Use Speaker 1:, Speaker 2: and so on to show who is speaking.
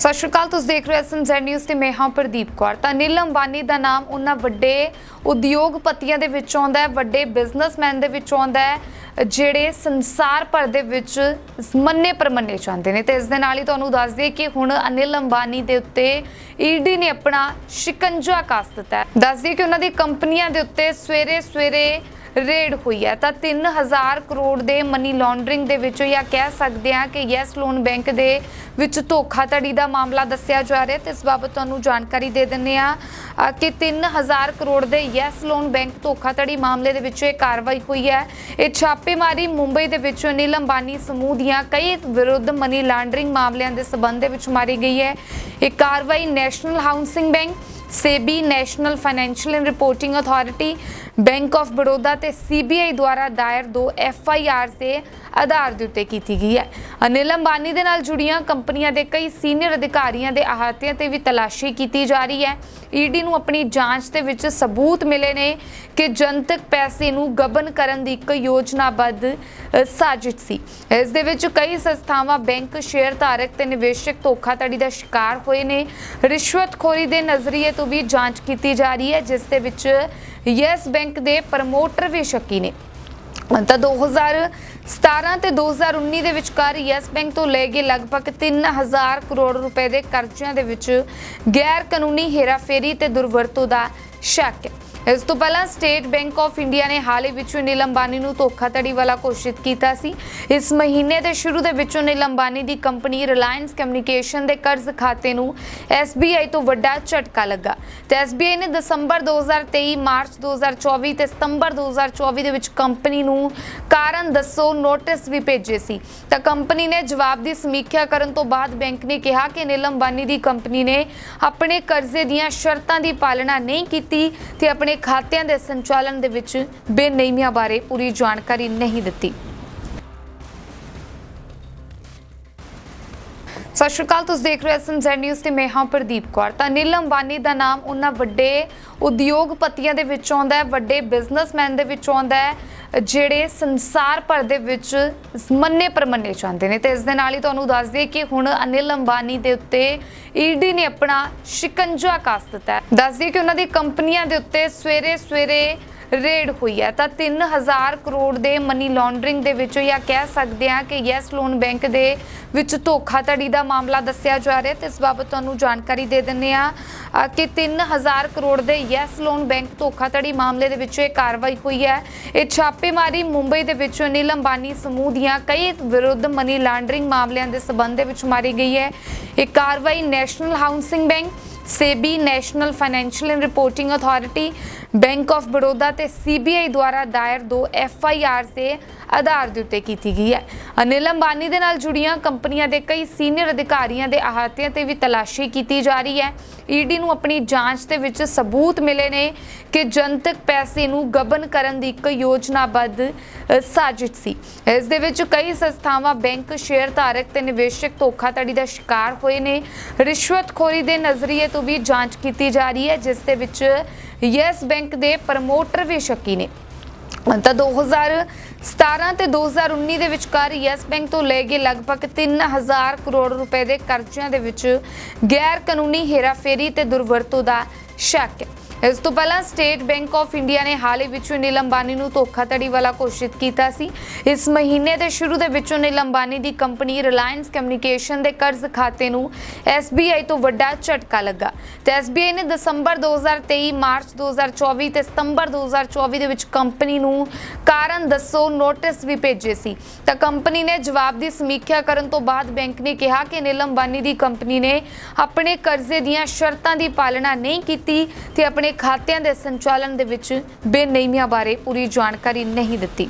Speaker 1: ਸਤਿ ਸ਼੍ਰੀ ਅਕਾਲ, ਤੁਸੀਂ ਦੇਖ ਰਹੇ ਹੋ ਐਸਐਮਜ਼ੈਡ ਨਿਊਜ਼ ਤੇ ਮੈਂ ਹਾਂ ਪ੍ਰਦੀਪ ਕੌਰ। ਤਾਂ ਨੀਲ ਅੰਬਾਨੀ ਦਾ ਨਾਮ ਉਹਨਾਂ ਵੱਡੇ ਉਦਯੋਗਪਤੀਆਂ ਦੇ ਵਿੱਚ ਆਉਂਦਾ ਹੈ, ਵੱਡੇ ਬਿਜ਼ਨਸਮੈਨ ਦੇ ਵਿੱਚ ਆਉਂਦਾ ਹੈ, ਜਿਹੜੇ ਸੰਸਾਰ ਭਰ ਦੇ ਵਿੱਚ ਮੰਨੇ ਪ੍ਰਮੰਨੇ ਜਾਂਦੇ ਨੇ। ਤੇ ਇਸ ਦੇ ਨਾਲ ਹੀ ਤੁਹਾਨੂੰ ਦੱਸ ਦਈਏ ਕਿ ਹੁਣ ਅਨਿਲ ਅੰਬਾਨੀ ਦੇ ਉੱਤੇ ਈਡੀ ਨੇ ਆਪਣਾ ਸ਼ਿਕੰਜਾ ਕਾਸ ਦਿੱਤਾ ਹੈ। ਦੱਸ ਦਈਏ ਕਿ ਉਹਨਾਂ ਦੀ ਕੰਪਨੀਆਂ ਦੇ ਉੱਤੇ ਸਵੇਰੇ ਸਵੇਰੇ ਰੇਡ ਹੋਈ ਹੈ। ਤਾਂ 3000 ਕਰੋੜ ਦੇ ਮਨੀ ਲਾਂਡਰਿੰਗ ਦੇ ਵਿੱਚੋਂ ਜਾਂ ਕਹਿ ਸਕਦੇ ਹਾਂ ਕਿ ਯੈਸ ਲੋਨ ਬੈਂਕ ਦੇ ਵਿੱਚ ਧੋਖਾਧੜੀ ਦਾ ਮਾਮਲਾ ਦੱਸਿਆ ਜਾ ਰਿਹਾ ਤੇ ਇਸ ਬਾਬਤ ਤੁਹਾਨੂੰ ਜਾਣਕਾਰੀ ਦੇ ਦਿੰਨੇ ਆ ਕਿ 3000 ਕਰੋੜ ਦੇ ਯੈਸ ਲੋਨ ਬੈਂਕ ਧੋਖਾਧੜੀ ਮਾਮਲੇ ਦੇ ਵਿੱਚੋਂ ਇਹ ਕਾਰਵਾਈ ਹੋਈ ਹੈ। ਇਹ ਛਾਪੇਮਾਰੀ ਮੁੰਬਈ ਦੇ ਵਿੱਚੋਂ ਨੀਲ ਅੰਬਾਨੀ ਸਮੂਹ ਦੀਆਂ ਕਈ ਵਿਰੁੱਧ ਮਨੀ ਲਾਂਡਰਿੰਗ ਮਾਮਲਿਆਂ ਦੇ ਸਬੰਧ ਦੇ ਵਿੱਚ ਮਾਰੀ ਗਈ ਹੈ। ਇਹ ਕਾਰਵਾਈ National Housing Bank SEBI National Financial and Reporting Authority, Bank of Baroda ਤੇ ਸੀਬੀਆਈ ਦੁਆਰਾ ਦਾਇਰ ਦੋ ਐਫ ਆਈ ਆਰ ਦੇ ਆਧਾਰ ਦੇ ਉੱਤੇ ਕੀਤੀ ਗਈ ਹੈ। ਅਨਿਲ ਅੰਬਾਨੀ ਦੇ ਨਾਲ ਜੁੜੀਆਂ ਕੰਪਨੀਆਂ ਦੇ ਕਈ ਸੀਨੀਅਰ ਅਧਿਕਾਰੀਆਂ ਦੇ ਅਹਾਤਿਆਂ ਤੇ ਵੀ ਤਲਾਸ਼ੀ ਕੀਤੀ ਜਾ ਰਹੀ ਹੈ। ਈਡੀ ਨੂੰ ਆਪਣੀ ਜਾਂਚ ਦੇ ਵਿੱਚ ਸਬੂਤ ਮਿਲੇ ਨੇ ਕਿ ਜਨਤਕ ਪੈਸੇ ਨੂੰ ਗਬਨ ਕਰਨ ਦੀ ਇੱਕ ਯੋਜਨਾਬੱਧ ਸਾਜ਼ਿਸ਼ ਸੀ। ਇਸ ਦੇ ਵਿੱਚ ਕਈ ਸੰਸਥਾਵਾਂ ਬੈਂਕ ਸ਼ੇਅਰ ਧਾਰਕ ਤੇ ਨਿਵੇਸ਼ਕ ਧੋਖਾਧੜੀ ਦਾ ਸ਼ਿਕਾਰ ਹੋਏ ਨੇ। ਰਿਸ਼ਵਤਖੋਰੀ ਦੇ ਨਜ਼ਰੀਏ ਤੋਂ ਵੀ ਜਾਂਚ ਕੀਤੀ ਜਾ ਰਹੀ ਹੈ, ਜਿਸ ਦੇ ਵਿੱਚ ਯੈਸ ਬੈਂਕ ਦੇ ਪ੍ਰਮੋਟਰ ਵੀ ਸ਼ੱਕੀ ਨੇ। ਤਾਂ 2017 ਤੇ 2019 ਦੇ ਵਿਚਕਾਰ ਯੈਸ ਬੈਂਕ ਤੋਂ ਲੈ ਗਏ ਲਗਭਗ 3000 ਕਰੋੜ ਰੁਪਏ ਦੇ ਕਰਜ਼ਿਆਂ ਦੇ ਵਿੱਚ ਗੈਰ ਕਾਨੂੰਨੀ ਹੇਰਾਫੇਰੀ ਤੇ ਦੁਰਵਰਤੋਂ ਦਾ ਸ਼ੱਕ ਹੈ। ਇਸ ਤੋਂ ਪਹਿਲਾਂ ਸਟੇਟ ਬੈਂਕ ਆਫ ਇੰਡੀਆ ਨੇ ਹਾਲ ਹੀ ਵਿੱਚ ਨੀਲ ਅੰਬਾਨੀ ਨੂੰ ਧੋਖਾਧੜੀ ਵਾਲਾ ਘੋਸ਼ਿਤ ਕੀਤਾ ਸੀ। ਇਸ ਮਹੀਨੇ ਦੇ ਸ਼ੁਰੂ ਦੇ ਵਿੱਚੋਂ ਨੀਲ ਅੰਬਾਨੀ ਦੀ ਕੰਪਨੀ ਰਿਲਾਇੰਸ ਕਮਿਊਨੀਕੇਸ਼ਨ ਦੇ ਕਰਜ਼ ਖਾਤੇ ਨੂੰ SBI ਤੋਂ ਵੱਡਾ ਝਟਕਾ ਲੱਗਾ। ਤੇ SBI ਨੇ ਦਸੰਬਰ 2023 ਮਾਰਚ 2024 ਤੇ ਸਤੰਬਰ 2024 ਦੇ ਵਿੱਚ ਕੰਪਨੀ ਨੂੰ ਕਾਰਨ ਦੱਸੋ ਨੋਟਿਸ ਵੀ ਭੇਜੇ ਸੀ। ਤਾਂ ਕੰਪਨੀ ਨੇ ਜਵਾਬ ਦੀ ਸਮੀਖਿਆ ਕਰਨ ਤੋਂ ਬਾਅਦ ਬੈਂਕ ਨੇ ਕਿਹਾ ਕਿ ਨੀਲ ਅੰਬਾਨੀ ਦੀ ਕੰਪਨੀ ਨੇ ਆਪਣੇ ਕਰਜ਼ੇ ਦੀਆਂ ਸ਼ਰਤਾਂ ਦੀ ਪਾਲਣਾ ਨਹੀਂ ਕੀਤੀ ਤੇ ਆਪਣੇ ਖਾਤਿਆਂ ਦੇ ਸੰਚਾਲਨ ਦੇ ਵਿੱਚ ਬੇਨਿਯਮੀਆਂ ਬਾਰੇ ਪੂਰੀ ਜਾਣਕਾਰੀ ਨਹੀਂ ਦਿੱਤੀ। ਸਤਿ ਸ਼੍ਰੀ ਅਕਾਲ, ਤੁਸੀਂ ਦੇਖ ਰਹੇ ਹੋ ਐਸਐਮਜ਼ੈਡ ਨਿਊਜ਼ ਤੇ ਮੈਂ ਹਾਂ ਪ੍ਰਦੀਪ ਕੌਰ। ਤਾਂ ਨੀਲ ਅੰਬਾਨੀ ਦਾ ਨਾਮ ਉਹਨਾਂ ਵੱਡੇ ਉਦਯੋਗਪਤੀਆਂ ਦੇ ਵਿੱਚ ਆਉਂਦਾ ਹੈ, ਵੱਡੇ ਬਿਜ਼ਨਸਮੈਨ ਦੇ ਵਿੱਚ ਆਉਂਦਾ ਹੈ। ਜਿਹੜੇ ਸੰਸਾਰ ਭਰ ਦੇ ਵਿੱਚ ਮੰਨੇ ਪ੍ਰਮੰਨੇ ਜਾਂਦੇ ਨੇ। ਤੇ ਇਸ ਦੇ ਨਾਲ ਹੀ ਤੁਹਾਨੂੰ ਦੱਸ ਦਈਏ ਕਿ ਹੁਣ ਅਨਿਲ ਅੰਬਾਨੀ ਦੇ ਉੱਤੇ ਈਡੀ ਨੇ ਆਪਣਾ ਸ਼ਿਕੰਜਾ ਕਾਸ ਦਿੱਤਾ ਹੈ। ਦੱਸ ਦਈਏ ਕਿ ਉਹਨਾਂ ਦੀ ਕੰਪਨੀਆਂ ਦੇ ਉੱਤੇ ਸਵੇਰੇ ਸਵੇਰੇ ਰੇਡ ਹੋਈ ਹੈ। ਤਾਂ 3000 ਕਰੋੜ ਦੇ ਮਨੀ ਲਾਂਡਰਿੰਗ ਦੇ ਵਿੱਚੋਂ ਜਾਂ ਕਹਿ ਸਕਦੇ ਹਾਂ ਕਿ ਯੈਸ ਲੋਨ ਬੈਂਕ ਦੇ ਵਿੱਚ ਧੋਖਾਧੜੀ ਦਾ ਮਾਮਲਾ ਦੱਸਿਆ ਜਾ ਰਿਹਾ ਤੇ ਇਸ ਬਾਬਤ ਤੁਹਾਨੂੰ ਜਾਣਕਾਰੀ ਦੇ ਦਿੰਨੇ ਆ ਕਿ 3000 ਕਰੋੜ ਦੇ ਯੈਸ ਲੋਨ ਬੈਂਕ ਧੋਖਾਧੜੀ ਮਾਮਲੇ ਦੇ ਵਿੱਚੋਂ ਇਹ ਕਾਰਵਾਈ ਹੋਈ ਹੈ। ਇਹ ਛਾਪੇਮਾਰੀ ਮੁੰਬਈ ਦੇ ਵਿੱਚੋਂ ਨੀਲ ਅੰਬਾਨੀ ਸਮੂਹ ਦੀਆਂ ਕਈ ਵਿਰੁੱਧ ਮਨੀ ਲਾਂਡਰਿੰਗ ਮਾਮਲਿਆਂ ਦੇ ਸਬੰਧ ਦੇ ਵਿੱਚ ਮਾਰੀ ਗਈ ਹੈ। ਇਹ ਕਾਰਵਾਈ National Housing Bank SEBI National Financial and Reporting Authority, Bank of Baroda ਤੇ ਸੀਬੀਆਈ ਦੁਆਰਾ ਦਾਇਰ ਦੋ ਐਫ ਆਈ ਆਰ ਦੇ ਆਧਾਰ ਦੇ ਉੱਤੇ ਕੀਤੀ ਗਈ ਹੈ। ਅਨਿਲ ਅੰਬਾਨੀ ਦੇ ਨਾਲ ਜੁੜੀਆਂ ਕੰਪਨੀਆਂ ਦੇ ਕਈ ਸੀਨੀਅਰ ਅਧਿਕਾਰੀਆਂ ਦੇ ਅਹਾਤਿਆਂ ਤੇ ਵੀ ਤਲਾਸ਼ੀ ਕੀਤੀ ਜਾ ਰਹੀ ਹੈ। ਈਡੀ ਨੂੰ ਆਪਣੀ ਜਾਂਚ ਦੇ ਵਿੱਚ ਸਬੂਤ ਮਿਲੇ ਨੇ ਕਿ ਜਨਤਕ ਪੈਸੇ ਨੂੰ ਗਬਨ ਕਰਨ ਦੀ ਇੱਕ ਯੋਜਨਾਬੱਧ ਸਾਜ਼ਿਸ਼ ਸੀ। ਇਸ ਦੇ ਵਿੱਚ ਕਈ ਸੰਸਥਾਵਾਂ ਬੈਂਕ ਸ਼ੇਅਰ ਧਾਰਕ ਤੇ ਨਿਵੇਸ਼ਕ ਧੋਖਾਧੜੀ ਦਾ ਸ਼ਿਕਾਰ ਹੋਏ ਨੇ। ਰਿਸ਼ਵਤਖੋਰੀ ਦੇ ਨਜ਼ਰੀਏ ਤੋਂ ਵੀ ਜਾਂਚ ਕੀਤੀ ਜਾ ਰਹੀ ਹੈ, ਜਿਸ ਦੇ ਵਿੱਚ ਯੈਸ ਬੈਂਕ ਦੇ ਪ੍ਰਮੋਟਰ ਵੀ ਸ਼ੱਕੀ ਨੇ। ਤਾਂ 2017 ਤੇ 2019 ਦੇ ਵਿਚਕਾਰ ਯੈਸ ਬੈਂਕ ਤੋਂ ਲੈ ਗਏ ਲਗਭਗ 3000 ਕਰੋੜ ਰੁਪਏ ਦੇ ਕਰਜ਼ਿਆਂ ਦੇ ਵਿੱਚ ਗੈਰ ਕਾਨੂੰਨੀ ਹੇਰਾਫੇਰੀ ਤੇ ਦੁਰਵਰਤੋਂ ਦਾ ਸ਼ੱਕ ਹੈ। ਇਸ ਤੋਂ ਪਹਿਲਾਂ ਸਟੇਟ ਬੈਂਕ ਆਫ ਇੰਡੀਆ ਨੇ ਹਾਲ ਹੀ ਵਿੱਚ ਨੀਲ ਅੰਬਾਨੀ ਨੂੰ ਧੋਖਾਧੜੀ ਵਾਲਾ ਘੋਸ਼ਿਤ ਕੀਤਾ ਸੀ। ਇਸ ਮਹੀਨੇ ਦੇ ਸ਼ੁਰੂ ਦੇ ਵਿੱਚੋਂ ਨੀਲ ਅੰਬਾਨੀ ਦੀ ਕੰਪਨੀ ਰਿਲਾਇੰਸ ਕਮਿਊਨੀਕੇਸ਼ਨ ਦੇ ਕਰਜ਼ ਖਾਤੇ ਨੂੰ SBI ਤੋਂ ਵੱਡਾ ਝਟਕਾ ਲੱਗਾ। ਤੇ SBI ਨੇ ਦਸੰਬਰ 2023 ਮਾਰਚ 2024 ਤੇ ਸਤੰਬਰ 2024 ਦੇ ਵਿੱਚ ਕੰਪਨੀ ਨੂੰ ਕਾਰਨ ਦੱਸੋ ਨੋਟਿਸ ਵੀ ਭੇਜੇ ਸੀ। ਤਾਂ ਕੰਪਨੀ ਨੇ ਜਵਾਬ ਦੀ ਸਮੀਖਿਆ ਕਰਨ ਤੋਂ ਬਾਅਦ ਬੈਂਕ ਨੇ ਕਿਹਾ ਕਿ ਨੀਲ ਅੰਬਾਨੀ ਦੀ ਕੰਪਨੀ ਨੇ ਆਪਣੇ ਕਰਜ਼ੇ ਦੀਆਂ ਸ਼ਰਤਾਂ ਦੀ ਪਾਲਣਾ ਨਹੀਂ ਕੀਤੀ ਤੇ ਆਪਣੇ ਖਾਤਿਆਂ ਦੇ ਸੰਚਾਲਨ ਦੇ ਵਿੱਚ ਬੇਨਿਯਮੀਆਂ ਬਾਰੇ ਪੂਰੀ ਜਾਣਕਾਰੀ ਨਹੀਂ ਦਿੱਤੀ।